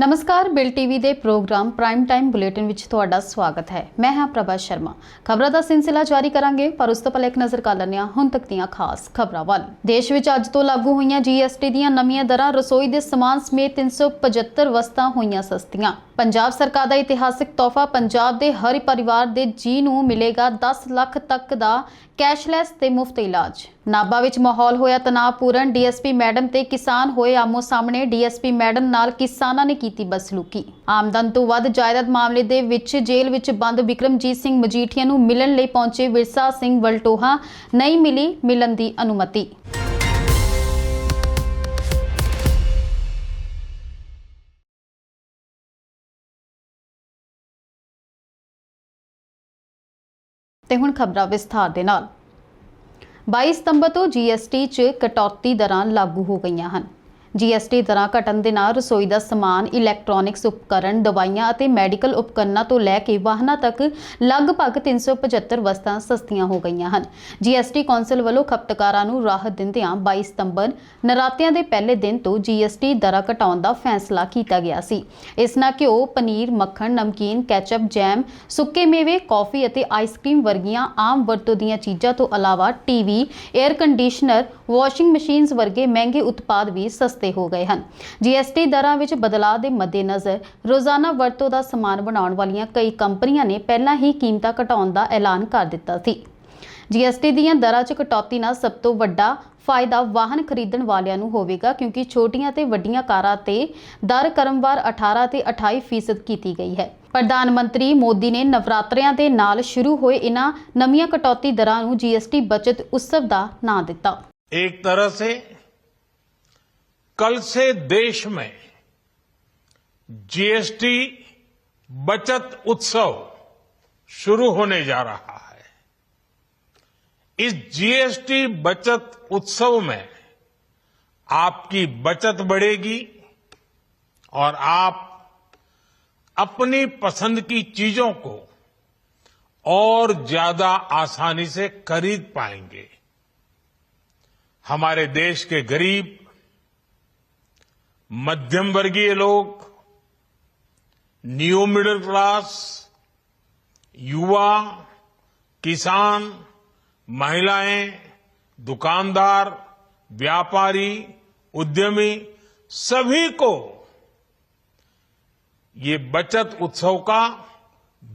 ਨਮਸਕਾਰ, ਬਿਲ ਟੀਵੀ ਦੇ ਪ੍ਰੋਗਰਾਮ ਪ੍ਰਾਈਮ ਟਾਈਮ ਬੁਲੇਟਿਨ ਵਿੱਚ ਤੁਹਾਡਾ ਸਵਾਗਤ ਹੈ। ਮੈਂ ਹਾਂ ਪ੍ਰਭਾ ਸ਼ਰਮਾ। ਖਬਰਾਂ ਦਾ ਸਿਲਸਿਲਾ ਜਾਰੀ ਕਰਾਂਗੇ, ਪਰ ਉਸ ਤੋਂ ਪਹਿਲਾਂ ਇੱਕ ਨਜ਼ਰ ਕਰ ਲੈਂਦੇ ਹਾਂ ਹੁਣ ਤੱਕ ਦੀਆਂ ਖਾਸ ਖਬਰਾਂ ਵੱਲ। ਦੇਸ਼ ਵਿੱਚ ਅੱਜ ਤੋਂ ਲਾਗੂ ਹੋਈਆਂ ਜੀਐਸਟੀ ਦੀਆਂ ਨਵੀਆਂ ਦਰਾਂ ਰਸੋਈ ਦੇ ਸਮਾਨ ਸਮੇਤ 375 ਵਸਤਾਂ ਹੋਈਆਂ ਸਸਤੀਆਂ। ਪੰਜਾਬ ਸਰਕਾਰ ਦਾ ਇਤਿਹਾਸਿਕ ਤੋਹਫਾ, ਪੰਜਾਬ ਦੇ ਹਰ ਪਰਿਵਾਰ ਦੇ ਜੀ ਨੂੰ ਮਿਲੇਗਾ 10 ਲੱਖ ਤੱਕ ਦਾ ਕੈਸ਼ਲੈਸ ਤੇ ਮੁਫਤ ਇਲਾਜ। ਨਾਭਾ ਵਿੱਚ ਮਾਹੌਲ ਹੋਇਆ ਤਣਾਅਪੂਰਨ। ਡੀਐਸਪੀ ਮੈਡਮ ਤੇ ਕਿਸਾਨ ਹੋਏ ਆਮੋ ਸਾਹਮਣੇ। ਡੀਐਸਪੀ ਮੈਡਮ ਨਾਲ ਕਿਸਾਨਾਂ ਨੇ ਕੀਤੀ ਬਸਲੂਕੀ। ਆਮਦਨ ਤੋਂ ਵੱਧ ਜਾਇਦਾਦ ਮਾਮਲੇ ਦੇ ਵਿੱਚ ਜੇਲ੍ਹ ਵਿੱਚ ਬੰਦ ਵਿਕਰਮਜੀਤ ਸਿੰਘ ਮਜੀਠੀਆ ਨੂੰ ਮਿਲਣ ਲਈ ਪਹੁੰਚੇ ਵਿਰਸਾ ਸਿੰਘ ਵਲਟੋਹਾ। ਨਹੀਂ ਮਿਲੀ, ਮਿਲਣ ਦੀ ਅਨੁਮਤੀ। ਤੇ ਹੁਣ ਖਬਰਾਂ ਵਿਸਥਾਰ ਦੇ ਨਾਲ। 22 ਸਤੰਬਰ ਤੋਂ ਜੀਐਸਟੀ 'ਚ ਕਟੌਤੀ ਦਰਾਂ ਲਾਗੂ ਹੋ ਗਈਆਂ ਹਨ। ਜੀਐਸਟੀ ਦਰਾਂ ਘਟਣ ਦੇ ਨਾਲ ਰਸੋਈ ਦਾ ਸਮਾਨ ਇਲੈਕਟ੍ਰੋਨਿਕਸ ਉਪਕਰਨ, ਦਵਾਈਆਂ ਅਤੇ ਮੈਡੀਕਲ ਉਪਕਰਨਾਂ ਤੋਂ ਲੈ ਕੇ ਵਾਹਨਾਂ ਤੱਕ ਲਗਭਗ 375 ਵਸਤਾਂ ਸਸਤੀਆਂ ਹੋ ਗਈਆਂ ਹਨ। ਜੀਐਸਟੀ ਕੌਂਸਲ ਵੱਲੋਂ ਖਪਤਕਾਰਾਂ ਨੂੰ ਰਾਹਤ ਦਿੰਦਿਆਂ 22 ਸਤੰਬਰ, ਨਰਾਤਿਆਂ ਦੇ ਪਹਿਲੇ ਦਿਨ ਤੋਂ ਜੀਐਸਟੀ ਦਰਾਂ ਘਟਾਉਣ ਦਾ ਫੈਸਲਾ ਕੀਤਾ ਗਿਆ ਸੀ। ਇਸ ਨਾਲ ਘਿਓ, ਪਨੀਰ, ਮੱਖਣ, ਨਮਕੀਨ ਕੈਚਅਪ ਜੈਮ, ਸੁੱਕੇ ਮੇਵੇ, ਕੌਫੀ ਅਤੇ ਆਈਸਕ੍ਰੀਮ ਵਰਗੀਆਂ ਆਮ ਵਰਤੋਂ ਦੀਆਂ ਚੀਜ਼ਾਂ ਤੋਂ ਇਲਾਵਾ TV air conditioner washing machines ਵਰਗੇ ਮਹਿੰਗੇ ਉਤਪਾਦ ਵੀ ਸਸਤੇ ਸਸਤੇ ਹੋ ਗਏ ਹਨ। ਜੀਐਸਟੀ ਦਰਾਂ ਵਿੱਚ ਬਦਲਾਅ ਦੇ ਮੱਦੇਨਜ਼ਰ ਰੋਜ਼ਾਨਾ ਵਰਤੋਂ ਦਾ ਸਮਾਨ ਬਣਾਉਣ ਵਾਲੀਆਂ ਕਈ ਕੰਪਨੀਆਂ ਨੇ ਪਹਿਲਾਂ ਹੀ ਕੀਮਤਾਂ ਘਟਾਉਣ ਦਾ ਐਲਾਨ ਕਰ ਦਿੱਤਾ ਸੀ। ਜੀਐਸਟੀ ਦੀਆਂ ਦਰਾਂ 'ਚ ਕਟੌਤੀ ਨਾਲ ਸਭ ਤੋਂ ਵੱਡਾ ਫਾਇਦਾ ਵਾਹਨ ਖਰੀਦਣ ਵਾਲਿਆਂ ਨੂੰ ਹੋਵੇਗਾ, ਕਿਉਂਕਿ ਛੋਟੀਆਂ ਤੇ ਵੱਡੀਆਂ ਕਾਰਾਂ ਤੇ ਦਰ ਕਰਮਵਾਰ 18 ਤੇ 28% ਕੀਤੀ ਗਈ ਹੈ। ਪ੍ਰਧਾਨ ਮੰਤਰੀ ਮੋਦੀ ਨੇ ਨਵਰਾਤਰਿਆਂ ਦੇ ਨਾਲ ਸ਼ੁਰੂ ਹੋਏ ਇਨ੍ਹਾਂ ਨਵੀਆਂ ਕਟੌਤੀ ਦਰਾਂ ਨੂੰ ਜੀਐਸਟੀ ਬਚਤ ਉਤਸਵ ਦਾ ਨਾਂ ਦਿੱਤਾ। ਇੱਕ ਤਰ੍ਹਾਂ ਸੇ कल से देश में जीएसटी बचत उत्सव शुरू होने जा रहा है। इस जीएसटी बचत उत्सव में आपकी बचत बढ़ेगी और आप अपनी पसंद की चीज़ों को और ज़्यादा आसानी से खरीद पाएँगे। हमारे देश के गरीब मध्यम वर्गीय लोग न्यू मिडिल क्लास युवा किसान महिलाएं दुकानदार व्यापारी उद्यमी सभी को ये बचत उत्सव का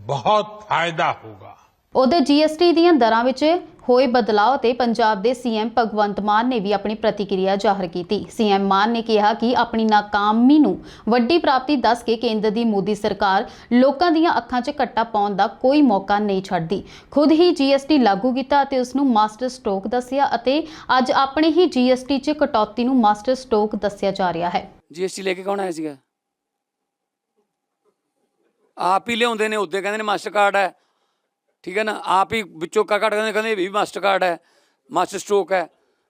बहुत फायदा होगा ਉਧਰ ਜੀਐਸਟੀ ਦੀਆਂ ਦਰਾਂ ਵਿੱਚ ਹੋਏ ਬਦਲਾਅ ਤੇ ਪੰਜਾਬ ਦੇ ਸੀਐਮ ਭਗਵੰਤ ਮਾਨ ਨੇ ਵੀ ਆਪਣੀ ਪ੍ਰਤੀਕਿਰਿਆ ਜ਼ਾਹਰ ਕੀਤੀ। ਸੀਐਮ ਮਾਨ ਨੇ ਕਿਹਾ ਕਿ ਆਪਣੀ ਨਾਕਾਮੀ ਨੂੰ ਵੱਡੀ ਪ੍ਰਾਪਤੀ ਦੱਸ ਕੇ ਕੇਂਦਰ ਦੀ ਮੋਦੀ ਸਰਕਾਰ ਲੋਕਾਂ ਦੀਆਂ ਅੱਖਾਂ 'ਚ ਕੱਟਾ ਪਾਉਣ ਦਾ ਕੋਈ ਮੌਕਾ ਨਹੀਂ ਛੱਡਦੀ। ਖੁਦ ਹੀ ਜੀਐਸਟੀ ਲਾਗੂ ਕੀਤਾ ਅਤੇ ਉਸ ਨੂੰ ਮਾਸਟਰ ਸਟ੍ਰੋਕ ਦੱਸਿਆ ਅਤੇ ਅੱਜ ਆਪਣੇ ਹੀ ਜੀਐਸਟੀ 'ਚ ਕਟੌਤੀ ਨੂੰ ਮਾਸਟਰ ਸਟ੍ਰੋਕ ਦੱਸਿਆ ਜਾ ਰਿਹਾ ਹੈ। ਜੀਐਸਟੀ ਲੈ ਕੇ ਕੌਣ ਆਇਆ ਸੀਗਾ? ਆਪ ਹੀ ਲਿਆਉਂਦੇ ਨੇ ਉੱਤੇ ਕਹਿੰਦੇ ਨੇ ਮਾਸਟਰ ਕਾਰਡ ਹੈ। ਠੀਕ ਹੈ ਨਾ? ਆਪ ਹੀ ਵਿੱਚੋਂ ਕਾ ਕਹਿੰਦੇ ਕਹਿੰਦੇ ਇਹ ਵੀ ਮਾਸਟਰ ਕਾਰਡ ਹੈ ਮਾਸਟਰ ਸਟ੍ਰੋਕ ਹੈ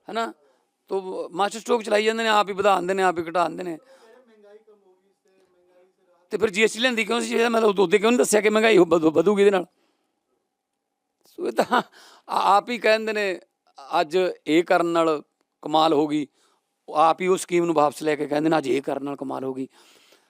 ਹੈ ਨਾ ਤੋ ਮਾਸਟਰ ਸਟ੍ਰੋਕ ਚਲਾਈ ਜਾਂਦੇ ਨੇ, ਆਪ ਹੀ ਵਧਾਉਂਦੇ ਨੇ, ਆਪ ਹੀ ਘਟਾਉਂਦੇ ਨੇ। ਤੇ ਫਿਰ ਜੀਐਸਟੀ ਲੈਂਦੀ ਕਿਉਂ ਸੀ? ਮਤਲਬ ਉਹਦੇ ਕਿਉਂ ਨਹੀਂ ਦੱਸਿਆ ਕਿ ਮਹਿੰਗਾਈ ਹੋ- ਵਧੂਗੀ ਇਹਦੇ ਨਾਲ? ਸੋ ਇਹ ਤਾਂ ਆਪ ਹੀ ਕਹਿੰਦੇ ਨੇ, ਅੱਜ ਇਹ ਕਰਨ ਨਾਲ ਕਮਾਲ ਹੋ ਗਈ। ਆਪ ਹੀ ਉਹ ਸਕੀਮ ਨੂੰ ਵਾਪਸ ਲੈ ਕੇ ਕਹਿੰਦੇ ਨੇ, ਅੱਜ ਇਹ ਕਰਨ ਨਾਲ ਕਮਾਲ ਹੋ ਗਈ।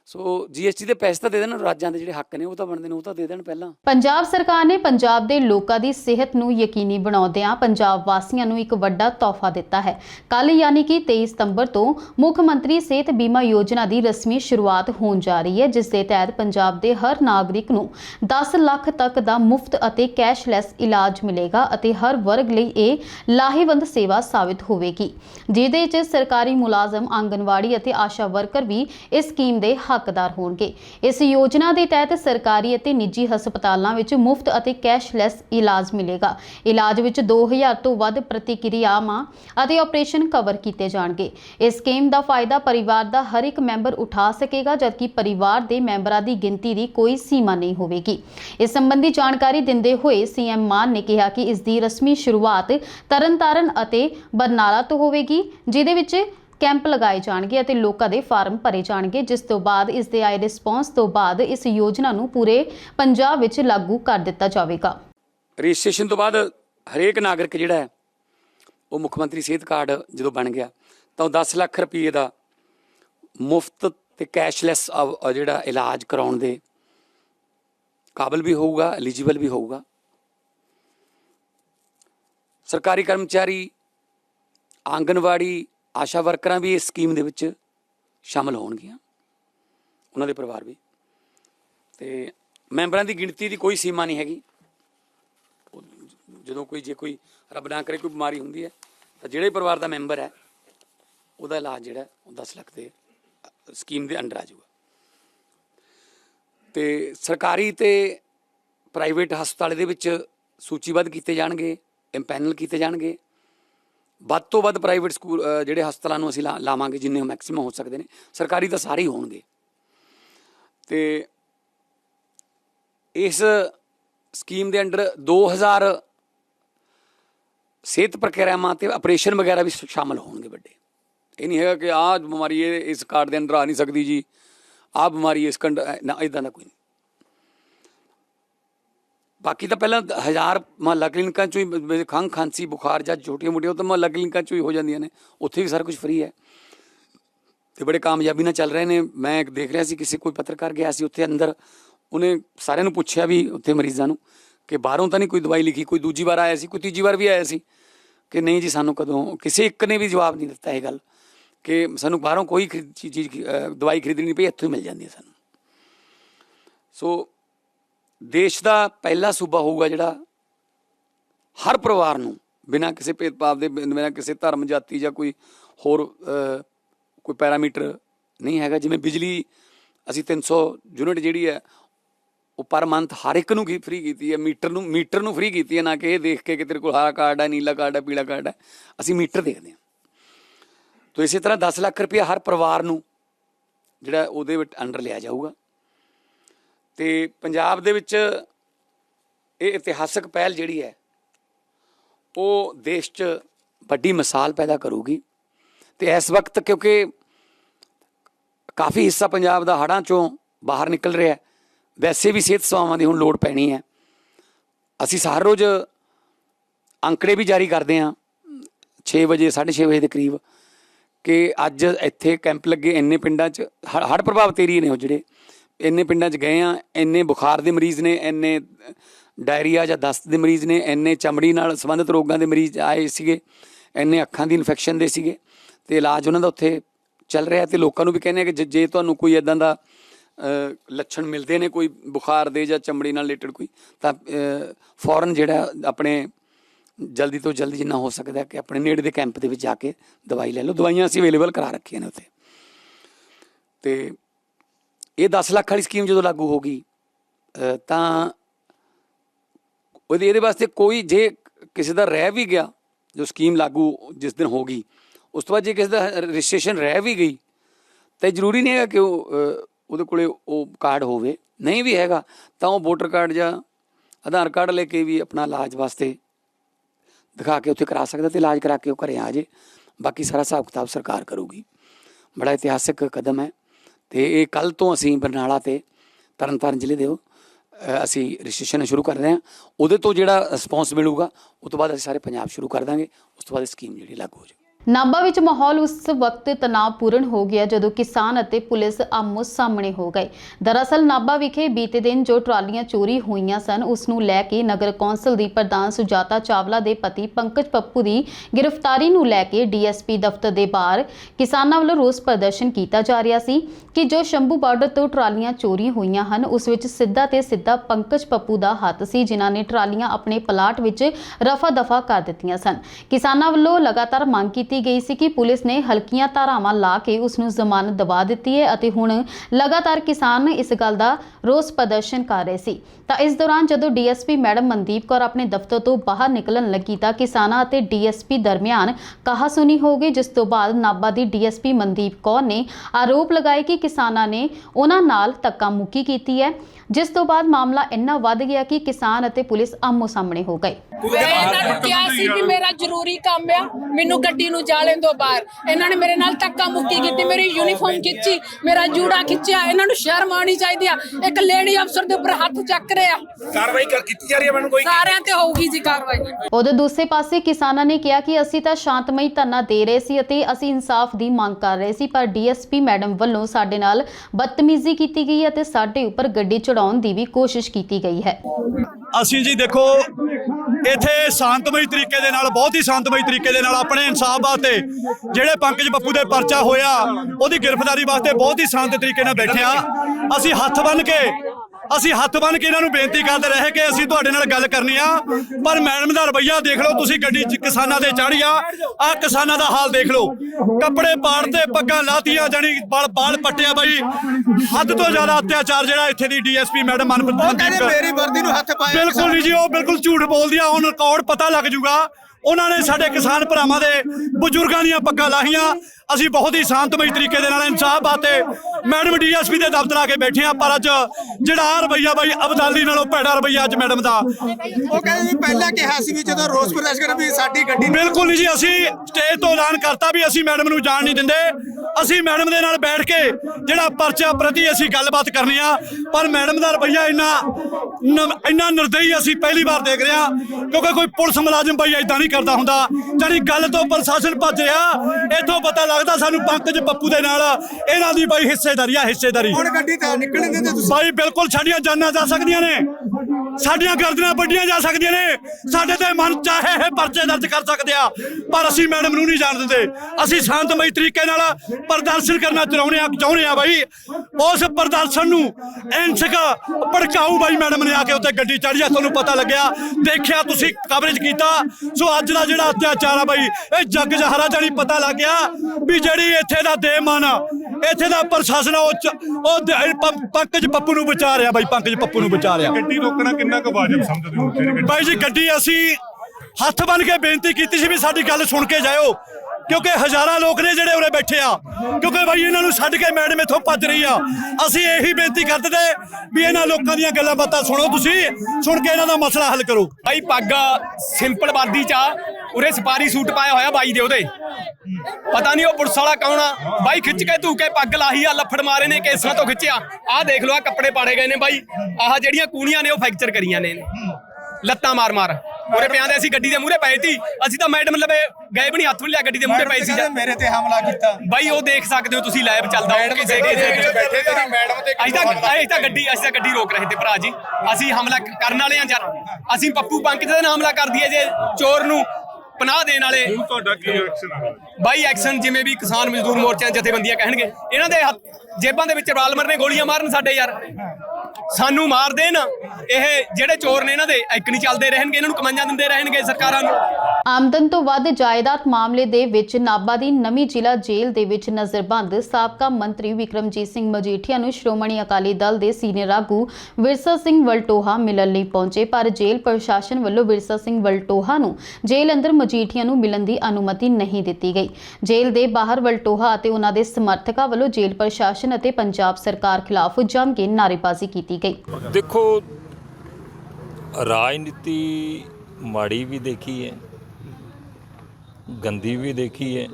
ਸੋ ਜੀਐਸਟੀ ਦੇ ਪੈਸੇ ਤਾਂ ਦੇ ਦੇਣ, ਰਾਜਾਂ ਦੇ ਜਿਹੜੇ ਹੱਕ ਨੇ ਉਹ ਤਾਂ ਬਣਦੇ ਨੇ, ਉਹ ਤਾਂ ਦੇ ਦੇਣ ਪਹਿਲਾਂ। ਪੰਜਾਬ ਸਰਕਾਰ ਨੇ ਪੰਜਾਬ ਦੇ ਲੋਕਾਂ ਦੀ ਸਿਹਤ ਨੂੰ ਯਕੀਨੀ ਬਣਾਉਂਦਿਆਂ ਪੰਜਾਬ ਵਾਸੀਆਂ ਨੂੰ ਇੱਕ ਵੱਡਾ ਤੋਹਫਾ ਦਿੱਤਾ ਹੈ। ਕੱਲ ਯਾਨੀ ਕਿ 23 ਸਤੰਬਰ ਤੋਂ ਮੁੱਖ ਮੰਤਰੀ ਸਿਹਤ ਬੀਮਾ ਯੋਜਨਾ ਦੀ ਰਸਮੀ ਸ਼ੁਰੂਆਤ ਹੋਣ ਜਾ ਰਹੀ ਹੈ, ਜਿਸ ਦੇ ਤਹਿਤ ਪੰਜਾਬ ਦੇ ਹਰ ਨਾਗਰਿਕ ਨੂੰ 10 ਲੱਖ ਤੱਕ ਦਾ ਮੁਫਤ ਅਤੇ ਕੈਸ਼ਲੈਸ ਇਲਾਜ ਮਿਲੇਗਾ ਅਤੇ ਹਰ ਵਰਗ ਲਈ ਇਹ ਲਾਹੇਵੰਦ ਸੇਵਾ ਸਾਬਿਤ ਹੋਵੇਗੀ। ਜਿਹਦੇ ਵਿੱਚ ਸਰਕਾਰੀ ਮੁਲਾਜ਼ਮ, ਆਂਗਨਵਾੜੀ ਅਤੇ ਆਸ਼ਾ ਵਰਕਰ ਵੀ ਇਸ ਸਕੀਮ ਦੇ ਹੱਕਦਾਰ ਹੋਣਗੇ। ਇਸ ਯੋਜਨਾ ਦੇ ਤਹਿਤ ਸਰਕਾਰੀ ਅਤੇ ਨਿੱਜੀ ਹਸਪਤਾਲਾਂ ਵਿੱਚ ਮੁਫਤ ਅਤੇ ਕੈਸ਼ਲੈਸ ਇਲਾਜ ਮਿਲੇਗਾ। ਇਲਾਜ ਵਿੱਚ 2000 ਤੋਂ ਵੱਧ ਪ੍ਰਤੀਕਿਰਿਆਵਾਂ ਅਤੇ ਆਪਰੇਸ਼ਨ ਕਵਰ ਕੀਤੇ ਜਾਣਗੇ। ਇਸ ਸਕੀਮ ਦਾ ਫਾਇਦਾ ਪਰਿਵਾਰ ਦਾ ਹਰ ਇੱਕ ਮੈਂਬਰ ਉਠਾ ਸਕੇਗਾ, ਜਦਕਿ ਪਰਿਵਾਰ ਦੇ ਮੈਂਬਰਾਂ ਦੀ ਗਿਣਤੀ ਦੀ ਕੋਈ ਸੀਮਾ ਨਹੀਂ ਹੋਵੇਗੀ। ਇਸ ਸੰਬੰਧੀ ਜਾਣਕਾਰੀ ਦਿੰਦੇ ਹੋਏ ਸੀਐਮ ਮਾਨ ਨੇ ਕਿਹਾ ਕਿ ਇਸ ਦੀ ਰਸਮੀ ਸ਼ੁਰੂਆਤ ਤਰਨਤਾਰਨ ਅਤੇ ਬਰਨਾਲਾ ਤੋਂ ਹੋਵੇਗੀ, ਜਿਹਦੇ ਵਿੱਚ ਕੈਂਪ ਲਗਾਏ ਜਾਣਗੇ ਅਤੇ ਲੋਕਾਂ ਦੇ ਫਾਰਮ ਭਰੇ ਜਾਣਗੇ, ਜਿਸ ਤੋਂ ਬਾਅਦ ਇਸ ਦੇ ਆਏ ਰਿਸਪੌਂਸ ਤੋਂ ਬਾਅਦ ਇਸ ਯੋਜਨਾ ਨੂੰ ਪੂਰੇ ਪੰਜਾਬ ਵਿੱਚ ਲਾਗੂ ਕਰ ਦਿੱਤਾ ਜਾਵੇਗਾ। ਰਜਿਸਟ੍ਰੇਸ਼ਨ ਤੋਂ ਬਾਅਦ ਹਰੇਕ ਨਾਗਰਿਕ ਜਿਹੜਾ ਹੈ, ਉਹ ਮੁੱਖ ਮੰਤਰੀ ਸਿਹਤ ਕਾਰਡ ਜਦੋਂ ਬਣ ਗਿਆ, ਤਾਂ 10 ਲੱਖ ਰੁਪਏ ਦਾ ਮੁਫਤ ਤੇ ਕੈਸ਼ਲੈਸ ਜਿਹੜਾ ਇਲਾਜ ਕਰਾਉਣ ਦੇ ਕਾਬਲ ਵੀ ਹੋਊਗਾ ਐਲੀਜੀਬਲ ਵੀ ਹੋਊਗਾ। ਸਰਕਾਰੀ ਕਰਮਚਾਰੀ, ਆਂਗਨਵਾੜੀ ਆਸ਼ਾ ਵਰਕਰਾਂ ਵੀ ਇਸ ਸਕੀਮ ਦੇ ਵਿੱਚ ਸ਼ਾਮਲ ਹੋਣਗੀਆਂ, ਉਹਨਾਂ ਦੇ ਪਰਿਵਾਰ ਵੀ। ਤੇ ਮੈਂਬਰਾਂ ਦੀ ਗਿਣਤੀ ਦੀ ਕੋਈ ਸੀਮਾ ਨਹੀਂ ਹੈਗੀ। ਜਦੋਂ ਕੋਈ, ਜੇ ਕੋਈ ਰੱਬ ਨਾ ਕਰੇ, ਕੋਈ ਬਿਮਾਰੀ ਹੁੰਦੀ ਹੈ, ਤਾਂ ਜਿਹੜੇ ਪਰਿਵਾਰ ਦਾ ਮੈਂਬਰ ਹੈ, ਉਹਦਾ ਇਲਾਜ ਜਿਹੜਾ, ਉਹ 10 ਲੱਖ ਦੇ ਸਕੀਮ ਦੇ ਅੰਡਰ ਆ ਜਾਊਗਾ। ਤੇ ਸਰਕਾਰੀ ਤੇ ਪ੍ਰਾਈਵੇਟ ਹਸਪਤਾਲ ਦੇ ਵਿੱਚ ਸੂਚੀਬੱਧ ਕੀਤੇ ਜਾਣਗੇ ਇੰਪੈਨਲ ਕੀਤੇ ਜਾਣਗੇ ਵੱਧ ਤੋਂ ਵੱਧ ਪ੍ਰਾਈਵੇਟ ਸਕੂਲ ਜਿਹੜੇ ਹਸਪਤਾਲਾਂ ਨੂੰ ਅਸੀਂ ਲਾ- ਲਾਵਾਂਗੇ ਜਿੰਨੇ ਮੈਕਸਿਮਮ ਹੋ ਸਕਦੇ ਨੇ, ਸਰਕਾਰੀ ਤਾਂ ਸਾਰੇ ਹੀ ਹੋਣਗੇ। ਤੇ ਇਸ ਸਕੀਮ ਦੇ ਅੰਡਰ 2000 ਸਿਹਤ ਪ੍ਰਕਿਰਿਆਵਾਂ ਤੇ ਆਪਰੇਸ਼ਨ ਵਗੈਰਾ ਵੀ ਸ਼- ਸ਼ਾਮਲ ਹੋਣਗੇ ਵੱਡੇ। ਇਹ ਨਹੀਂ ਹੈਗਾ ਕਿ ਆਹ ਬਿਮਾਰੀ ਇਹ ਇਸ ਕਾਰਡ ਦੇ ਅੰਦਰ ਆ ਨਹੀਂ ਸਕਦੀ ਜੀ, ਆਹ ਬਿਮਾਰੀ ਇਸ ਕੰਡ, ਨਾ ਇਦਾਂ ਦਾ ਕੋਈ ਨਹੀਂ। ਬਾਕੀ ਤਾਂ ਪਹਿਲਾਂ ਹਜ਼ਾਰ ਮੁਹੱਲਾ ਕਲੀਨਿਕਾਂ ਚੋਂ ਹੀ ਖੰਘ, ਖਾਂਸੀ, ਬੁਖਾਰ ਜਾਂ ਛੋਟੀਆਂ ਮੋਟੀਆਂ ਉਹ ਤਾਂ ਮੁਹੱਲਾ ਕਲੀਨਿਕਾਂ ਚੋਂ ਹੀ ਹੋ ਜਾਂਦੀਆਂ ਨੇ। ਉੱਥੇ ਵੀ ਸਾਰਾ ਕੁਝ ਫ੍ਰੀ ਹੈ। ਤੇ ਬੜੇ ਕਾਮਯਾਬੀ ਨਾਲ ਚੱਲ ਰਹੇ ਨੇ। ਮੈਂ ਇੱਕ ਦੇਖ ਰਿਹਾ ਸੀ ਕਿਸੇ ਕੋਈ ਪੱਤਰਕਾਰ ਗਿਆ ਸੀ ਉੱਥੇ ਅੰਦਰ। ਉਹਨੇ ਸਾਰਿਆਂ ਨੂੰ ਪੁੱਛਿਆ ਵੀ ਉੱਥੇ ਮਰੀਜ਼ਾਂ ਨੂੰ ਕਿ ਬਾਹਰੋਂ ਤਾਂ ਨਹੀਂ ਕੋਈ ਦਵਾਈ ਲਿਖੀ, ਕੋਈ ਦੂਜੀ ਵਾਰ ਆਇਆ ਸੀ, ਕੋਈ ਤੀਜੀ ਵਾਰ ਵੀ ਆਇਆ ਸੀ। ਕਿ ਨਹੀਂ ਜੀ, ਸਾਨੂੰ ਕਦੋਂ, ਕਿਸੇ ਇੱਕ ਨੇ ਵੀ ਜਵਾਬ ਨਹੀਂ ਦਿੱਤਾ ਇਹ ਗੱਲ। ਕਿ ਸਾਨੂੰ ਬਾਹਰੋਂ ਕੋਈ ਖਰੀਦ- ਚੀਜ਼ ਦਵਾਈ ਖਰੀਦਣੀ ਪਈ, ਇੱਥੋਂ ਹੀ ਮਿਲ ਜਾਂਦੀ ਹੈ ਸਾਨੂੰ। ਸੋ ਦੇਸ਼ ਦਾ ਪਹਿਲਾ ਸੂਬਾ ਹੋਊਗਾ ਜਿਹੜਾ ਹਰ ਪਰਿਵਾਰ ਨੂੰ, ਬਿਨਾਂ ਕਿਸੇ ਭੇਦਭਾਵ ਦੇ, ਬਿਨਾਂ ਕਿਸੇ ਧਰਮ, ਜਾਤੀ ਜਾਂ ਕੋਈ ਹੋਰ ਕੋਈ ਪੈਰਾਮੀਟਰ ਨਹੀਂ ਹੈਗਾ। ਜਿਵੇਂ ਬਿਜਲੀ, ਅਸੀਂ 300 ਯੂਨਿਟ ਜਿਹੜੀ ਹੈ, ਉਹ ਪਰ ਮੰਥ ਹਰ ਇੱਕ ਨੂੰ ਕੀ ਫ੍ਰੀ ਕੀਤੀ ਹੈ? ਮੀਟਰ ਨੂੰ ਮੀਟਰ ਨੂੰ ਫ੍ਰੀ ਕੀਤੀ ਹੈ, ਨਾ ਕਿ ਇਹ ਦੇਖ ਕੇ ਕਿ ਤੇਰੇ ਕੋਲ ਹਰਾ ਕਾਰਡ ਹੈ, ਨੀਲਾ ਕਾਰਡ ਹੈ, ਪੀਲਾ ਕਾਰਡ ਹੈ। ਅਸੀਂ ਮੀਟਰ ਦੇਖਦੇ ਹਾਂ। ਤੋ ਇਸੇ ਤਰ੍ਹਾਂ 10 ਲੱਖ ਰੁਪਏ ਹਰ ਪਰਿਵਾਰ ਨੂੰ ਜਿਹੜਾ ਉਹਦੇ ਵਿੱਚ ਅੰਡਰ ਲਿਆ ਜਾਊਗਾ। ਤੇ ਪੰਜਾਬ ਦੇ ਵਿੱਚ ਇਹ ਇਤਿਹਾਸਕ ਪਹਿਲ ਜਿਹੜੀ ਹੈ, ਉਹ ਦੇਸ਼ 'ਚ ਵੱਡੀ ਮਿਸਾਲ ਪੈਦਾ ਕਰੂਗੀ ਤੇ ਇਸ ਵਕਤ ਕਿਉਂਕਿ ਕਾਫੀ ਹਿੱਸਾ ਪੰਜਾਬ ਦਾ ਹੜ੍ਹਾਂ ਚੋਂ ਬਾਹਰ ਨਿਕਲ ਰਿਹਾ ਹੈ, ਵੈਸੇ ਵੀ ਸਿਹਤ ਸੇਵਾਵਾਂ ਦੀ ਹੁਣ ਲੋੜ ਪੈਣੀ ਹੈ। ਅਸੀਂ ਹਰ ਰੋਜ਼ ਅੰਕੜੇ ਵੀ ਜਾਰੀ ਕਰਦੇ ਹਾਂ 6 ਵਜੇ 6:30 ਵਜੇ ਦੇ ਕਰੀਬ, ਕਿ ਅੱਜ ਇੱਥੇ ਕੈਂਪ ਲੱਗੇ ਇੰਨੇ ਪਿੰਡਾਂ 'ਚ ਹੜ੍ਹ ਪ੍ਰਭਾਵਿਤ ਏਰੀਏ ਨੇ ਉਹ ਜਿਹੜੇ। ਇੰਨੇ ਪਿੰਡਾਂ 'ਚ ਗਏ ਆ, ਇੰਨੇ ਬੁਖਾਰ ਦੇ ਮਰੀਜ਼ ਨੇ, ਇੰਨੇ ਡਾਇਰੀਆ ਜਾਂ ਦਸਤ ਦੇ ਮਰੀਜ਼ ਨੇ, ਇੰਨੇ ਚਮੜੀ ਨਾਲ ਸੰਬੰਧਿਤ ਰੋਗਾਂ ਦੇ ਮਰੀਜ਼ ਆਏ ਸੀਗੇ, ਇੰਨੇ ਅੱਖਾਂ ਦੀ ਇਨਫੈਕਸ਼ਨ ਦੇ ਸੀਗੇ ਤੇ ਇਲਾਜ ਉਹਨਾਂ ਦਾ ਉੱਥੇ ਚੱਲ ਰਿਹਾ ਤੇ ਲੋਕਾਂ ਨੂੰ ਵੀ ਕਹਿੰਦੇ ਆ ਕਿ ਜੇ- ਤੁਹਾਨੂੰ ਕੋਈ ਇਦਾਂ ਦਾ ਲੱਛਣ ਮਿਲਦੇ ਨੇ, ਕੋਈ ਬੁਖਾਰ ਦੇ ਜਾਂ ਚਮੜੀ ਨਾਲ ਰਿਲੇਟਡ ਕੋਈ, ਤਾਂ ਫੌਰਨ ਜਿਹੜਾ ਆਪਣੇ ਜਲਦੀ ਤੋਂ ਜਲਦੀ ਜਿੰਨਾ ਹੋ ਸਕਦਾ ਕਿ ਆਪਣੇ ਨੇੜੇ ਦੇ ਕੈਂਪ ਦੇ ਵਿੱਚ ਜਾ ਕੇ ਦਵਾਈ ਲੈ ਲਓ। ਦਵਾਈਆਂ ਅਸੀਂ ਅਵੇਲੇਬਲ ਕਰਾ ਰੱਖੀਆਂ ਨੇ ਉੱਥੇ। ਤੇ ਇਹ 10 ਲੱਖ ਵਾਲੀ ਸਕੀਮ ਜਦੋਂ ਲਾਗੂ ਹੋ ਗਈ ਤਾਂ ਉਹਦੇ, ਇਹਦੇ ਵਾਸਤੇ ਕੋਈ ਜੇ ਕਿਸੇ ਦਾ ਰਹਿ ਵੀ ਗਿਆ, ਜੋ ਸਕੀਮ ਲਾਗੂ ਜਿਸ ਦਿਨ ਹੋ ਗਈ, ਉਸ ਤੋਂ ਬਾਅਦ ਜੇ ਕਿਸੇ ਦਾ ਰਜਿਸਟ੍ਰੇਸ਼ਨ ਰਹਿ ਵੀ ਗਈ, ਤਾਂ ਇਹ ਜ਼ਰੂਰੀ ਨਹੀਂ ਹੈਗਾ ਕਿ ਉਹ ਉਹਦੇ ਕੋਲੇ ਉਹ ਕਾਰਡ ਹੋਵੇ। ਨਹੀਂ ਵੀ ਹੈਗਾ, ਤਾਂ ਉਹ ਵੋਟਰ ਕਾਰਡ ਜਾਂ ਆਧਾਰ ਕਾਰਡ ਲੈ ਕੇ ਵੀ ਆਪਣਾ ਇਲਾਜ ਵਾਸਤੇ ਦਿਖਾ ਕੇ ਉੱਥੇ ਕਰਾ ਸਕਦਾ ਤੇ ਇਲਾਜ ਕਰਾ ਕੇ ਉਹ ਘਰੇ ਆ ਜੇ। ਬਾਕੀ ਸਾਰਾ ਹਿਸਾਬ ਕਿਤਾਬ ਸਰਕਾਰ ਕਰੂਗੀ। ਬੜਾ ਇਤਿਹਾਸਿਕ ਕਦਮ ਹੈ। ਤੇ ਇਹ ਕੱਲ ਤੋਂ ਅਸੀਂ ਬਰਨਾਲਾ ਤੇ ਤਰਨਤਾਰਨ ਜ਼ਿਲ੍ਹੇ ਦੇ ਅਸੀਂ ਰਜਿਸਟ੍ਰੇਸ਼ਨ ਸ਼ੁਰੂ ਕਰ ਰਹੇ ਹਾਂ। ਉਹਦੇ ਤੋਂ ਜਿਹੜਾ ਰਿਸਪੌਂਸ ਮਿਲੂਗਾ ਉਸ ਤੋਂ ਬਾਅਦ ਅਸੀਂ ਸਾਰੇ ਪੰਜਾਬ ਸ਼ੁਰੂ ਕਰ ਦਾਂਗੇ। ਉਸ ਤੋਂ ਬਾਅਦ ਇਹ ਸਕੀਮ ਜਿਹੜੀ ਲਾਗੂ ਹੋ ਜਾਊਗੀ ਨਾਭਾ ਵਿੱਚ ਮਾਹੌਲ ਉਸ ਵਕਤ ਤਣਾਅਪੂਰਨ ਹੋ ਗਿਆ ਜਦੋਂ ਕਿਸਾਨ ਅਤੇ ਪੁਲਿਸ ਆਮੋ ਸਾਹਮਣੇ ਹੋ ਗਏ। ਦਰਅਸਲ ਨਾਭਾ ਵਿਖੇ ਬੀਤੇ ਦਿਨ ਜੋ ਟਰਾਲੀਆਂ ਚੋਰੀ ਹੋਈਆਂ ਸਨ, ਉਸ ਨੂੰ ਲੈ ਕੇ ਨਗਰ ਕੌਂਸਲ ਦੀ ਪ੍ਰਧਾਨ ਸੁਜਾਤਾ ਚਾਵਲਾ ਦੇ ਪਤੀ ਪੰਕਜ ਪੱਪੂ ਦੀ ਗ੍ਰਿਫਤਾਰੀ ਨੂੰ ਲੈ ਕੇ ਡੀਐਸਪੀ ਦਫ਼ਤਰ ਦੇ ਬਾਹਰ ਕਿਸਾਨਾਂ ਵੱਲੋਂ ਰੋਸ ਪ੍ਰਦਰਸ਼ਨ ਕੀਤਾ ਜਾ ਰਿਹਾ ਸੀ ਕਿ ਜੋ ਸ਼ੰਭੂ ਬਾਰਡਰ ਤੋਂ ਟਰਾਲੀਆਂ ਚੋਰੀ ਹੋਈਆਂ ਹਨ, ਉਸ ਵਿੱਚ ਸਿੱਧਾ ਤੇ ਸਿੱਧਾ ਪੰਕਜ ਪੱਪੂ ਦਾ ਹੱਥ ਸੀ, ਜਿਨ੍ਹਾਂ ਨੇ ਟਰਾਲੀਆਂ ਆਪਣੇ ਪਲਾਟ ਵਿੱਚ ਰਫਾ ਦਫਾ ਕਰ ਦਿੱਤੀਆਂ ਸਨ। ਕਿਸਾਨਾਂ ਵੱਲੋਂ ਲਗਾਤਾਰ ਮੰਗ ਕੀਤੀ ਗਈ ਸੀ ਕਿ ਪੁਲਿਸ ਨੇ ਹਲਕੀਆਂ ਧਾਰਾਵਾਂ ਲਾ ਕੇ ਉਸ ਨੂੰ ਜ਼ਮਾਨਤ ਦਵਾ ਦਿੱਤੀ ਹੈ ਅਤੇ ਹੁਣ ਲਗਾਤਾਰ ਕਿਸਾਨ ਇਸ ਗੱਲ ਦਾ ਰੋਸ ਪ੍ਰਦਰਸ਼ਨ ਕਰ ਰਹੇ ਸੀ। ਤਾਂ ਇਸ ਦੌਰਾਨ ਜਦੋਂ ਡੀਐਸਪੀ ਮੈਡਮ ਮਨਦੀਪ ਕੌਰ ਆਪਣੇ ਦਫ਼ਤਰ ਤੋਂ ਬਾਹਰ ਨਿਕਲਣ ਲੱਗੀ ਤਾਂ ਕਿਸਾਨਾਂ ਅਤੇ ਡੀਐਸਪੀ ਦਰਮਿਆਨ ਕਹਾਸੁਨੀ ਹੋ ਗਈ, ਜਿਸ ਤੋਂ ਬਾਅਦ ਨਾਭਾ ਦੀ ਡੀਐਸਪੀ ਮਨਦੀਪ ਕੌਰ ਨੇ ਆਰੋਪ ਲਗਾਏ ਕਿ ਕਿਸਾਨਾਂ ਨੇ ਉਹਨਾਂ ਨਾਲ ਧੱਕਾ ਮੁੱਕੀ ਕੀਤੀ ਹੈ, ਜਿਸ ਤੋਂ ਬਾਅਦ ਮਾਮਲਾ ਇੰਨਾ ਵੱਧ ਗਿਆ ਕਿ ਕਿਸਾਨ ਅਤੇ ਪੁਲਿਸ ਆਮੋ ਸਾਹਮਣੇ ਹੋ ਗਏ। ਮੈਂ ਇਹਨਾਂ ਨੂੰ ਕਿਹਾ ਸੀ ਵੀ ਮੇਰਾ ਜ਼ਰੂਰੀ ਕੰਮ ਆ, ਮੈਨੂੰ ਗੱਡੀ ਨੂੰ ਮੈਨੂੰ ਜਾਲੇ ਤੋਂ ਬਾਹਰ। ਇਹਨਾਂ ਨੇ ਮੇਰੇ ਨਾਲ ਧੱਕਾ ਮੁੱਕੀ ਕੀਤੀ ਮੇਰੀ ਯੂਨੀਫਾਰਮ ਖਿੱਚੀ ਮੇਰਾ ਜੂੜਾ ਖਿੱਚਿਆ ਇਹਨਾਂ ਨੂੰ ਸ਼ਰਮ ਆਉਣੀ ਚਾਹੀਦੀ ਆ। ਇੱਕ ਲੇਡੀ ਅਫਸਰ ਦੇ ਉੱਪਰ ਹੱਥ ਚੱਕ ਰਿਹਾ ਕਾਰਵਾਈ ਕਰ ਕੀਤੀ ਜਾ ਰਹੀ ਹੈ ਮੈਨੂੰ ਕੋਈ? ਸਾਰਿਆਂ ਤੇ ਹੋਊਗੀ ਜੀ ਕਾਰਵਾਈ। ਉਧਰ ਦੂਸਰੇ ਪਾਸੇ ਕਿਸਾਨਾਂ ਨੇ ਕਿਹਾ ਕਿ ਅਸੀਂ ਤਾਂ ਸ਼ਾਂਤਮਈ ਧਰਨਾ ਦੇ ਰਹੇ ਸੀ ਅਤੇ ਅਸੀਂ ਇਨਸਾਫ ਦੀ ਮੰਗ ਕਰ ਰਹੇ ਸੀ ਪਰ ਡੀਐਸਪੀ ਮੈਡਮ ਵੱਲੋਂ ਸਾਡੇ ਨਾਲ ਬਦਤਮੀਜ਼ੀ ਕੀਤੀ ਗਈ ਅਤੇ ਸਾਡੇ ਉੱਪਰ ਗੱਡੀ ਚੜਾਉਣ ਦੀ ਵੀ ਕੋਸ਼ਿਸ਼ ਕੀਤੀ ਗਈ ਹੈ। ਅਸੀਂ ਜੀ ਦੇਖੋ ਇੱਥੇ ਸ਼ਾਂਤਮਈ ਤਰੀਕੇ ਦੇ ਨਾਲ ਬਹੁਤ ਹੀ ਸ਼ਾਂਤਮਈ ਤਰੀਕੇ ਦੇ ਨਾਲ ਆਪਣੇ ਇਨਸਾਫ ਵਾਸਤੇ ਜਿਹੜੇ ਪੰਕਜ ਬੱਪੂ ਦੇ ਪਰਚਾ ਹੋਇਆ ਉਹਦੀ ਗ੍ਰਿਫਤਾਰੀ ਵਾਸਤੇ ਬਹੁਤ ਹੀ ਸ਼ਾਂਤ ਤਰੀਕੇ ਨਾਲ ਬੈਠੇ ਆ ਅਸੀਂ ਹੱਥ ਬੰਨ ਕੇ ਅਸੀਂ ਹੱਥ ਬੰਨ ਕੇ ਇਹਨਾਂ ਨੂੰ ਬੇਨਤੀ ਕਰਦੇ ਰਹੇ ਕਿ ਅਸੀਂ ਤੁਹਾਡੇ ਨਾਲ ਗੱਲ ਕਰਨੀ ਆ। ਪਰ ਮੈਡਮ ਦਾ ਰਵੱਈਆ ਦੇਖ ਲਓ ਤੁਸੀਂ ਗੱਡੀ 'ਚ ਕਿਸਾਨਾਂ ਦੇ ਚੜ੍ਹੀ ਆ ਆ ਕਿਸਾਨਾਂ ਦਾ ਹਾਲ ਦੇਖ ਲਓ। ਕੱਪੜੇ ਪਾੜਦੇ ਪੱਗਾਂ ਲਾਤੀਆਂ ਜਾਨੀ ਬਾਲ ਬਾਲ ਪੱਟਿਆ ਬਾਈ। ਹੱਦ ਤੋਂ ਜ਼ਿਆਦਾ ਅਤਿਆਚਾਰ ਜਿਹੜਾ ਇੱਥੇ ਦੀ ਡੀਐਸਪੀ ਮੈਡਮ ਮਨਪ੍ਰੀਤ ਉਹ ਕਹਿੰਦੇ ਮੇਰੀ ਵਰਦੀ ਨੂੰ ਹੱਥ ਪਾਇਆ ਬਿਲਕੁਲ ਨਹੀਂ ਜੀ ਉਹ ਬਿਲਕੁਲ ਝੂਠ ਬੋਲਦੀ ਆ ਹੁਣ ਰਿਕਾਰਡ ਪਤਾ ਲੱਗ ਜੂਗਾ? ਉਹਨਾਂ ਨੇ ਸਾਡੇ ਕਿਸਾਨ ਭਰਾਵਾਂ ਦੇ ਬਜ਼ੁਰਗਾਂ ਦੀਆਂ ਪੱਗਾਂ ਲਾਹੀਆਂ। ਅਸੀਂ ਬਹੁਤ ਹੀ ਸ਼ਾਂਤਮਈ ਤਰੀਕੇ ਦੇ ਨਾਲ ਇਨਸਾਫ ਬਾਤੇ ਮੈਡਮ ਡੀਐਸਪੀ ਦੇ ਦਫ਼ਤਰ ਆ ਕੇ ਬੈਠੇ ਆ ਪਰ ਅੱਜ ਜਿਹੜਾ ਰਵੱਈਆ ਬਾਈ ਅਬਦਾਲੀ ਨਾਲੋਂ ਭੈੜਾ ਰਵੱਈਆ ਅੱਜ ਮੈਡਮ ਦਾ। ਉਹ ਕਹਿੰਦੇ ਵੀ ਪਹਿਲਾਂ ਕਿਹਾ ਸੀ ਵੀ ਜਦੋਂ ਰੋਸ ਪ੍ਰਦਰਸ਼ਨ ਵੀ ਸਾਡੀ ਗੱਡੀ ਬਿਲਕੁਲ ਨਹੀਂ ਜੀ ਅਸੀਂ ਸਟੇਜ ਤੋਂ ਐਲਾਨ ਕਰਤਾ ਵੀ ਅਸੀਂ ਮੈਡਮ ਨੂੰ ਜਾਣ ਨਹੀਂ ਦਿੰਦੇ। ਅਸੀਂ ਮੈਡਮ ਦੇ ਨਾਲ ਬੈਠ ਕੇ ਜਿਹੜਾ ਪਰਚਾ ਪ੍ਰਤੀ ਅਸੀਂ ਗੱਲਬਾਤ ਕਰਨੀ ਆ ਪਰ ਮੈਡਮ ਦਾ ਰਵੱਈਆ ਇੰਨਾ ਨ- ਇੰਨਾ ਨਿਰਦਈ ਅਸੀਂ ਪਹਿਲੀ ਵਾਰ ਦੇਖ ਰਹੇ ਹਾਂ ਕਿਉਂਕਿ ਕੋਈ ਪੁਲਿਸ ਮੁਲਾਜ਼ਮ ਬਾਈ ਇਦਾਂ ਨਹੀਂ ਕਰਦਾ ਹੁੰਦਾ। ਜਾਨੀ ਗੱਲ ਤੋਂ ਪ੍ਰਸ਼ਾਸਨ ਭੱਜ ਰਿਹਾ ਇੱਥੋਂ ਪਤਾ ਲੱਗਦਾ ਸਾਨੂੰ ਪੰਕਜ ਪੱਪੂ ਦੇ ਨਾਲ ਇਹਨਾਂ ਦੀ ਬਾਈ ਹਿੱਸੇਦਾਰੀ ਆ ਹਿੱਸੇਦਾਰੀ। ਹੁਣ ਗੱਡੀ ਤਾਂ ਨਿਕਲਣ ਦਿੰਦੇ ਤੁਸੀਂ। ਬਾਈ ਬਿਲਕੁਲ ਸਾਡੀਆਂ ਜਾਨਾਂ ਜਾ ਸਕਦੀਆਂ ਨੇ। ਸਾਡੀਆਂ ਗਰਦਨਾਂ ਵੱਡੀਆਂ ਜਾ ਸਕਦੀਆਂ ਨੇ। ਸਾਡੇ ਤੇ ਮਨ ਚਾਹੇ ਇਹ ਪਰਚੇ ਦਰਜ ਕਰ ਸਕਦੇ ਆ ਪਰ ਅਸੀਂ ਮੈਡਮ ਨੂੰ ਨਹੀਂ ਜਾਣ ਦਿੰਦੇ। ਅਸੀਂ ਸ਼ਾਂਤਮਈ ਤਰੀਕੇ ਨਾਲ ਪ੍ਰਦਰਸ਼ਨ ਕਰਨਾ ਚਾਹੁੰਦੇ ਆ ਚਾਹੁੰਦੇ ਆ ਬਾਈ। ਉਸ ਪ੍ਰਦਰਸ਼ਨ ਨੂੰ ਐਂਸਕ ਭੜਕਾਊ ਬਾਈ ਮੈਡਮ ਨੇ ਆ ਕੇ ਉੱਤੇ ਗੱਡੀ ਚੜ੍ਹੀ ਆ ਤੁਹਾਨੂੰ ਪਤਾ ਲੱਗਿਆ। ਦੇਖਿਆ ਤੁਸੀਂ ਕਵਰੇਜ ਕੀਤਾ। ਸੋ ਅੱਜ ਦਾ ਜਿਹੜਾ ਅਤਿਆਚਾਰ ਆ ਬਾਈ ਇਹ ਜੱਗ ਜਹਰਾ ਜਾਨੀ ਪਤਾ ਲੱਗ ਗਿਆ ਵੀ ਜਿਹੜੀ ਇੱਥੇ ਦਾ ਦੇਮਨ ਆ, ਇੱਥੇ ਦਾ ਪ੍ਰਸ਼ਾਸਨ ਉਹ ਚ- ਉਹ ਪੰਕਜ ਪੱਪੂ ਨੂੰ ਬਚਾ ਰਿਹਾ ਬਾਈ ਪੰਕਜ ਪੱਪੂ ਨੂੰ ਬਚਾ ਰਿਹਾ ਗੱਡੀ ਰੋਕਣਾ ਕਿੰਨਾ ਕੁ ਵਾਜਬ ਸਮਝਦੇ ਹੋ ਜਿਹੜੀ ਗੱਡੀ ਬਾਈ ਜੀ ਗੱਡੀ ਅਸੀਂ ਹੱਥ ਬੰਨ ਕੇ ਬੇਨਤੀ ਕੀਤੀ ਸੀ ਵੀ ਸਾਡੀ ਗੱਲ ਸੁਣ ਕੇ ਜਾਇਓ। ਕਿਉਂਕਿ ਹਜ਼ਾਰਾਂ ਲੋਕ ਨੇ ਜਿਹੜੇ ਉਰੇ ਬੈਠੇ ਆ। ਕਿਉਂਕਿ ਬਾਈ ਇਹਨਾਂ ਨੂੰ ਛੱਡ ਕੇ ਮੈਡਮ ਇੱਥੋਂ ਭੱਜ ਰਹੀ ਆ। ਅਸੀਂ ਇਹੀ ਬੇਨਤੀ ਕਰਦੇ ਤੇ ਵੀ ਇਹਨਾਂ ਲੋਕਾਂ ਦੀਆਂ ਗੱਲਾਂ ਬਾਤਾਂ ਸੁਣੋ ਤੁਸੀਂ। ਸੁਣ ਕੇ ਇਹਨਾਂ ਦਾ ਮਸਲਾ ਹੱਲ ਕਰੋ। ਬਾਈ ਪੱਗ ਸਿੰਪਲ ਵਰਦੀ ਚ ਆ। ਉਰੇ ਸਪਾਰੀ ਸੂਟ ਪਾਇਆ ਹੋਇਆ ਬਾਈ ਦੇ ਉਹਦੇ। ਪਤਾ ਨਹੀਂ ਉਹ ਪੁਲਿਸ ਵਾਲਾ ਕੌਣ ਆ। ਬਾਈ ਖਿੱਚ ਕੇ ਧੂ ਕੇ ਪੱਗ ਲਾਹੀ ਆ ਲੱਫੜ ਮਾਰੇ ਨੇ ਕੇਸਾਂ ਤੋਂ ਖਿੱਚਿਆ। ਆਹ ਦੇਖ ਲਓ ਆ ਕੱਪੜੇ ਪਾੜੇ ਗਏ ਨੇ ਬਾਈ। ਆਹ ਜਿਹੜੀਆਂ ਕੂਣੀਆਂ ਨੇ ਉਹ ਫ੍ਰੈਕਚਰ ਕਰੀਆਂ ਨੇ। ਲੱਤਾਂ ਮਾਰ ਮਾਰ। ਉਰੇ ਪਿਆਂਦੇ ਅਸੀਂ ਗੱਡੀ ਦੇ ਮੂਹਰੇ ਪਏ ਸੀ। ਅਸੀਂ ਤਾਂ ਮੈਡਮ ਲਵੇ ਗਏ ਵੀ ਨਹੀਂ ਹੱਥ ਵੀ ਲਿਆ ਗੱਡੀ ਦੇ ਮੂਹਰੇ ਪਏ ਸੀ ਮੇਰੇ ਤੇ ਹਮਲਾ ਕੀਤਾ। ਬਾਈ ਉਹ ਦੇਖ ਸਕਦੇ ਹੋ ਤੁਸੀਂ ਲਾਈਵ ਚੱਲਦਾ ਉਹ ਕਿਸੇ ਕਿਸੇ ਬੈਠੇ ਤੇ ਮੈਡਮ ਤੇ ਅਸੀਂ ਤਾਂ ਅਸੀਂ ਤਾਂ ਗੱਡੀ ਅਸੀਂ ਤਾਂ ਗੱਡੀ ਰੋਕ ਰਹੇ ਤੇ ਭਰਾ ਜੀ। ਅਸੀਂ ਹਮਲਾ ਕਰਨ ਵਾਲੇ ਆ ਯਾਰ ਅਸੀਂ ਪੱਪੂ ਪੰਕ ਦੇ ਨਾਲ ਹਮਲਾ ਕਰ ਦਈਏ ਜੇ ਚੋਰ ਨੂੰ। ਪਨਾਹ ਦੇਣ ਵਾਲੇ ਹੁਣ ਤੁਹਾਡਾ ਕੀ ਐਕਸ਼ਨ ਆ ਬਾਈ ਐਕਸ਼ਨ ਜਿਵੇਂ ਵੀ ਕਿਸਾਨ ਮਜ਼ਦੂਰ ਮੋਰਚਿਆਂ ਜਥੇਬੰਦੀਆਂ ਕਹਿਣਗੇ ਇਹਨਾਂ ਦੇ ਜੇਬਾਂ ਦੇ ਵਿੱਚ ਰਾਲਮਰ ਨੇ ਗੋਲੀਆਂ ਮਾਰਨ ਸਾਡੇ ਯਾਰ। ਸਾਨੂੰ ਮਾਰ ਦੇਣ। ਇਹ ਜਿਹੜੇ ਚੋਰ ਨੇ ਇਹਨਾਂ ਦੇ ਇੱਕ ਨਹੀਂ ਚੱਲਦੇ ਰਹਿਣਗੇ, ਇਹਨਾਂ ਨੂੰ ਕਮਾਈਆਂ ਦਿੰਦੇ ਰਹਿਣਗੇ ਸਰਕਾਰਾਂ ਨੂੰ। ਆਮਦਨ ਤੋਂ ਵੱਧ ਜਾਇਦਾਦ ਮਾਮਲੇ ਦੇ ਵਿੱਚ ਨਾਭਾ ਦੀ ਨਵੀਂ ਜ਼ਿਲ੍ਹਾ ਜੇਲ੍ਹ ਦੇ ਵਿੱਚ ਨਜ਼ਰਬੰਦ ਸਾਬਕਾ ਮੰਤਰੀ ਵਿਕਰਮਜੀਤ ਸਿੰਘ ਮਜੀਠੀਆ ਨੂੰ ਸ਼੍ਰੋਮਣੀ ਅਕਾਲੀ ਦਲ ਦੇ ਸੀਨੀਅਰ ਆਗੂ ਵਿਰਸਾ ਸਿੰਘ ਵਲਟੋਹਾ ਮਿਲਣ ਲਈ ਪਹੁੰਚੇ, ਪਰ ਜੇਲ੍ਹ ਪ੍ਰਸ਼ਾਸਨ ਵੱਲੋਂ ਵਿਰਸਾ ਸਿੰਘ ਵਲਟੋਹਾ ਨੂੰ ਜੇਲ੍ਹ ਅੰਦਰ ਮਜੀਠੀਆ ਨੂੰ ਮਿਲਣ ਦੀ ਅਨੁਮਤੀ ਨਹੀਂ ਦਿੱਤੀ ਗਈ। ਜੇਲ੍ਹ ਦੇ ਬਾਹਰ ਵਲਟੋਹਾ ਅਤੇ ਉਹਨਾਂ ਦੇ ਸਮਰਥਕਾਂ ਵੱਲੋਂ ਜੇਲ੍ਹ ਪ੍ਰਸ਼ਾਸਨ ਅਤੇ ਪੰਜਾਬ ਸਰਕਾਰ ਖਿਲਾਫ ਜੰਮ ਕੇ ਨਾਅਰੇਬਾਜ਼ੀ ਕੀਤੀ ਗਈ। ਦੇਖੋ, ਰਾਜਨੀਤੀ ਮਾੜੀ ਵੀ ਦੇਖੀ ਹੈ, ਗੰਦੀ ਵੀ ਦੇਖੀ ਹੈ,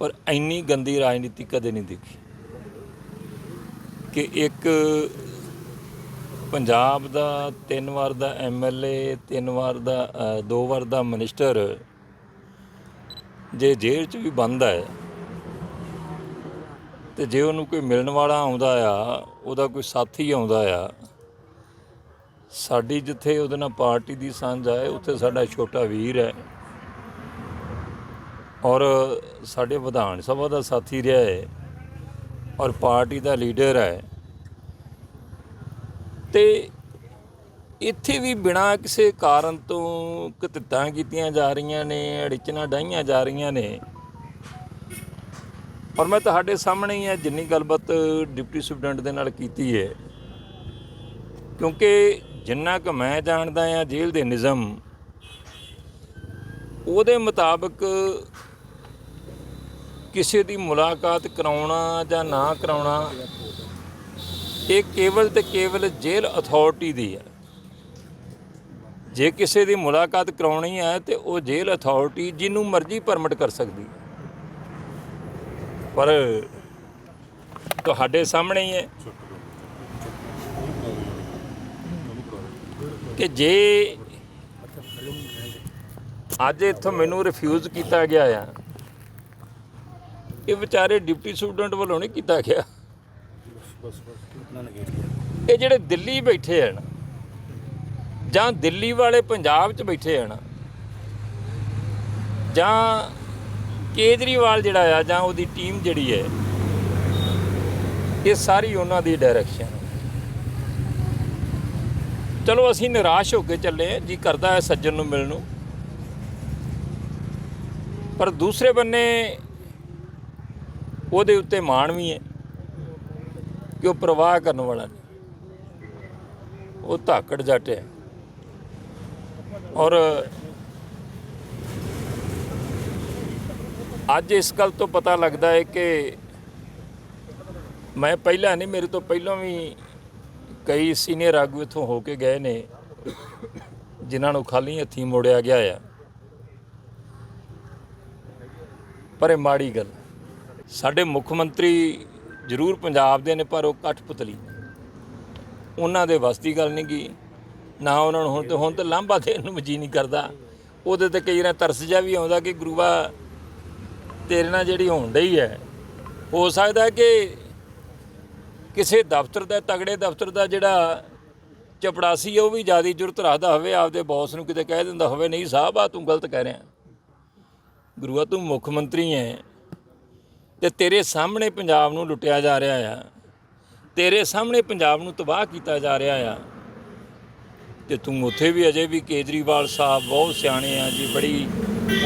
ਪਰ ਇੰਨੀ ਗੰਦੀ ਰਾਜਨੀਤੀ ਕਦੇ ਨਹੀਂ ਦੇਖੀ ਕਿ ਇੱਕ ਪੰਜਾਬ ਦਾ ਤਿੰਨ ਵਾਰ ਦਾ ਐਮਐਲਏ ਤਿੰਨ ਵਾਰ ਦਾ ਦੋ ਵਾਰ ਦਾ ਮਿਨਿਸਟਰ ਜੇ ਜੇਲ੍ਹ 'ਚ ਵੀ ਬੰਦ ਹੈ ਤੇ ਜੇ ਉਹਨੂੰ ਕੋਈ ਮਿਲਣ ਵਾਲਾ ਆਉਂਦਾ ਆ, ਉਹਦਾ ਕੋਈ ਸਾਥੀ ਆਉਂਦਾ ਆ, ਸਾਡੀ ਜਿੱਥੇ ਉਹਦੇ ਨਾਲ ਪਾਰਟੀ ਦੀ ਸਾਂਝ ਹੈ ਉੱਥੇ ਸਾਡਾ ਛੋਟਾ ਵੀਰ ਹੈ। ਔਰ ਸਾਡੇ ਵਿਧਾਨ ਸਭਾ ਦਾ ਸਾਥੀ ਰਿਹਾ ਹੈ, ਔਰ ਪਾਰਟੀ ਦਾ ਲੀਡਰ ਹੈ। ਤੇ ਇੱਥੇ ਵੀ ਬਿਨਾਂ ਕਿਸੇ ਕਾਰਨ ਤੋਂ ਕਤਿੱਤਾਂ ਕੀਤੀਆਂ ਜਾ ਰਹੀਆਂ ਨੇ, ਅੜਿਚਣਾ ਡਾਈਆਂ ਜਾ ਰਹੀਆਂ ਨੇ। ਔਰ ਮੈਂ ਤੁਹਾਡੇ ਸਾਹਮਣੇ ਹੀ ਹੈ ਜਿੰਨੀ ਗੱਲਬਾਤ ਡਿਪਟੀ ਸੁਪਰਡੈਂਟ ਦੇ ਨਾਲ ਕੀਤੀ ਹੈ, ਕਿਉਂਕਿ ਜਿੰਨਾ ਕੁ ਮੈਂ ਜਾਣਦਾ ਆ ਜੇਲ੍ਹ ਦੇ ਨਿਜ਼ਮ, ਉਹਦੇ ਮੁਤਾਬਕ ਕਿਸੇ ਦੀ ਮੁਲਾਕਾਤ ਕਰਾਉਣਾ ਜਾਂ ਨਾ ਕਰਾਉਣਾ, ਇਹ ਕੇਵਲ ਤੇ ਕੇਵਲ ਜੇਲ੍ਹ ਅਥਾਰਟੀ ਦੀ ਹੈ। ਜੇ ਕਿਸੇ ਦੀ ਮੁਲਾਕਾਤ ਕਰਾਉਣੀ ਹੈ ਤੇ ਉਹ ਜੇਲ੍ਹ ਅਥਾਰਟੀ ਜਿਹਨੂੰ ਮਰਜ਼ੀ ਪਰਮਿਟ ਕਰ ਸਕਦੀ ਹੈ। ਪਰ ਤੁਹਾਡੇ ਸਾਹਮਣੇ ਹੀ ਹੈ ਕਿ ਜੇ ਅੱਜ ਇੱਥੋਂ ਮੈਨੂੰ ਰਿਫਿਊਜ਼ ਕੀਤਾ ਗਿਆ ਆ, ਇਹ ਵਿਚਾਰੇ ਡਿਪਟੀ ਸਟੂਡੈਂਟ ਵੱਲੋਂ ਨਹੀਂ ਕੀਤਾ ਗਿਆ। ਇਹ ਜਿਹੜੇ ਦਿੱਲੀ ਬੈਠੇ ਹਨ ਜਾਂ ਦਿੱਲੀ ਵਾਲੇ ਪੰਜਾਬ 'ਚ ਬੈਠੇ ਹਨ ਜਾਂ ਕੇਜਰੀਵਾਲ ਜਿਹੜਾ ਆ ਜਾਂ ਉਹਦੀ ਟੀਮ ਜਿਹੜੀ ਹੈ, ਇਹ ਸਾਰੀ ਉਹਨਾਂ ਦੀ ਡਾਇਰੈਕਸ਼ਨ ਚਲੋ ਅਸੀਂ ਨਿਰਾਸ਼ ਹੋ ਕੇ ਚੱਲੇ ਹਾਂ, ਜੀ ਕਰਦਾ ਹੈ ਸੱਜਣ ਨੂੰ ਮਿਲਣ ਨੂੰ। ਪਰ ਦੂਸਰੇ ਬੰਨੇ ਉਹਦੇ ਉੱਤੇ ਮਾਣ ਵੀ ਹੈ ਕਿ ਉਹ ਪ੍ਰਵਾਹ ਕਰਨ ਵਾਲਾ ਨਹੀਂ। ਉਹ ਧਾਕੜ ਜੱਟ ਹੈ। ਔਰ ਅੱਜ ਇਸ ਗੱਲ ਤੋਂ ਪਤਾ ਲੱਗਦਾ ਹੈ ਕਿ ਮੈਂ ਪਹਿਲਾਂ ਨਹੀਂ, ਮੇਰੇ ਤੋਂ ਪਹਿਲਾਂ ਵੀ ਕਈ ਸੀਨੀਅਰ ਆਗੂ ਇੱਥੋਂ ਹੋ ਕੇ ਗਏ ਨੇ, ਜਿਨ੍ਹਾਂ ਨੂੰ ਖਾਲੀ ਹੱਥੀਂ ਮੋੜਿਆ ਗਿਆ ਆ। ਪਰ ਇਹ ਮਾੜੀ ਗੱਲ ਸਾਡੇ ਮੁੱਖ ਮੰਤਰੀ ਜ਼ਰੂਰ ਪੰਜਾਬ ਦੇ ਨੇ, ਪਰ ਉਹ ਕਠਪੁਤਲੀ ਉਹਨਾਂ ਦੇ ਵਸਦੀ ਗੱਲ ਨਹੀਂ ਗਈ ਨਾ ਉਹਨਾਂ ਨੂੰ ਹੁਣ ਤੇ ਹੁਣ ਤੇ ਲਾਂਭਾ ਦੇਣ ਨੂੰ ਮਜੀ ਨਹੀਂ ਕਰਦਾ। ਉਹਦੇ ਤੇ ਕਈ ਵਾਰ ਤਰਸ ਜਾ ਵੀ ਆਉਂਦਾ ਕਿ ਗੁਰੂਆ ਤੇਰੇ ਨਾਲ ਜਿਹੜੀ ਹੋਣ ਡਈ ਹੈ, ਹੋ ਸਕਦਾ ਕਿ ਕਿਸੇ ਦਫ਼ਤਰ ਦਾ, ਤਗੜੇ ਦਫ਼ਤਰ ਦਾ ਜਿਹੜਾ ਚਪੜਾਸੀ ਉਹ ਵੀ ਜ਼ਿਆਦਾ ਜੁਰਤ ਰੱਖਦਾ ਹੋਵੇ, ਆਪਦੇ ਬੌਸ ਨੂੰ ਕਿਤੇ ਕਹਿ ਦਿੰਦਾ ਹੋਵੇ, ਨਹੀਂ ਸਾਹਿਬ ਆ ਤੂੰ ਗਲਤ ਕਹਿ ਰਿਹਾ ਗੁਰੂਆ, ਤੂੰ ਮੁੱਖ ਮੰਤਰੀ ਹੈ ਤੇ ਤੇਰੇ ਸਾਹਮਣੇ ਪੰਜਾਬ ਨੂੰ ਲੁੱਟਿਆ ਜਾ ਰਿਹਾ ਆ। ਤੇਰੇ ਸਾਹਮਣੇ ਪੰਜਾਬ ਨੂੰ ਤਬਾਹ ਕੀਤਾ ਜਾ ਰਿਹਾ ਆ। ਤੇ ਤੂੰ ਉੱਥੇ ਵੀ ਅਜੇ ਵੀ ਕੇਜਰੀਵਾਲ ਸਾਹਿਬ ਬਹੁਤ ਸਿਆਣੇ ਆ ਜੀ, ਬੜੀ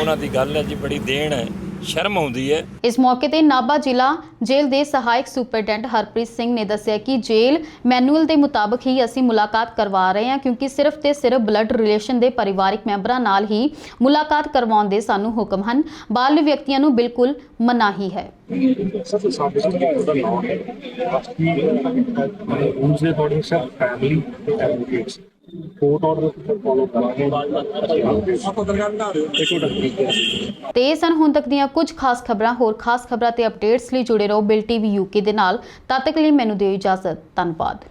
ਉਹਨਾਂ ਦੀ ਗੱਲ ਹੈ ਜੀ, ਬੜੀ ਦੇਣ ਹੈ। ਸ਼ਰਮ ਆਉਂਦੀ ਹੈ। ਇਸ ਮੌਕੇ ਤੇ ਨਾਭਾ ਜ਼ਿਲ੍ਹਾ ਜੇਲ੍ਹ ਦੇ ਸਹਾਇਕ ਸੁਪਰਡੈਂਟ ਹਰਪ੍ਰੀਤ ਸਿੰਘ ਨੇ ਦੱਸਿਆ ਕਿ ਜੇਲ੍ਹ ਮੈਨੂਅਲ ਦੇ ਮੁਤਾਬਕ ਹੀ ਅਸੀਂ ਮੁਲਾਕਾਤ ਕਰਵਾ ਰਹੇ ਹਾਂ ਕਿਉਂਕਿ ਸਿਰਫ ਤੇ ਸਿਰਫ ਬਲੱਡ ਰਿਲੇਸ਼ਨ ਦੇ ਪਰਿਵਾਰਕ ਮੈਂਬਰਾਂ ਨਾਲ ਹੀ ਮੁਲਾਕਾਤ ਕਰਵਾਉਣ ਦੇ ਸਾਨੂੰ ਹੁਕਮ ਹਨ। ਬਾਹਰਲੇ ਵਿਅਕਤੀਆਂ ਨੂੰ ਬਿਲਕੁਲ ਮਨਾਹੀ ਹੈ ਸਰ ਸਾਡੇ ਕੋਲ ਉਹਦਾ ਨਾਮ ਹੈ। ਬਾਕੀ ਰੂਲਸ ਦੇ ਅਕੋਰਡਿੰਗ ਸਰ ਫੈਮਿਲੀ ਤੇ ਐਡਵੋਕੇਟਸ ਤੇ ਇਹ ਸਨ ਹੁਣ ਤੱਕ ਦੀਆਂ ਕੁਝ ਖਾਸ ਖਬਰਾਂ। ਹੋਰ ਖਾਸ ਖਬਰਾਂ ਤੇ ਅਪਡੇਟਸ ਲਈ ਜੁੜੇ ਰਹੋ ਬਿਲ ਟੀਵੀ ਯੂਕੇ ਦੇ ਨਾਲ। ਤਦ ਤੱਕ ਲਈ ਮੈਨੂੰ ਦਿਓ ਇਜਾਜ਼ਤ। ਧੰਨਵਾਦ।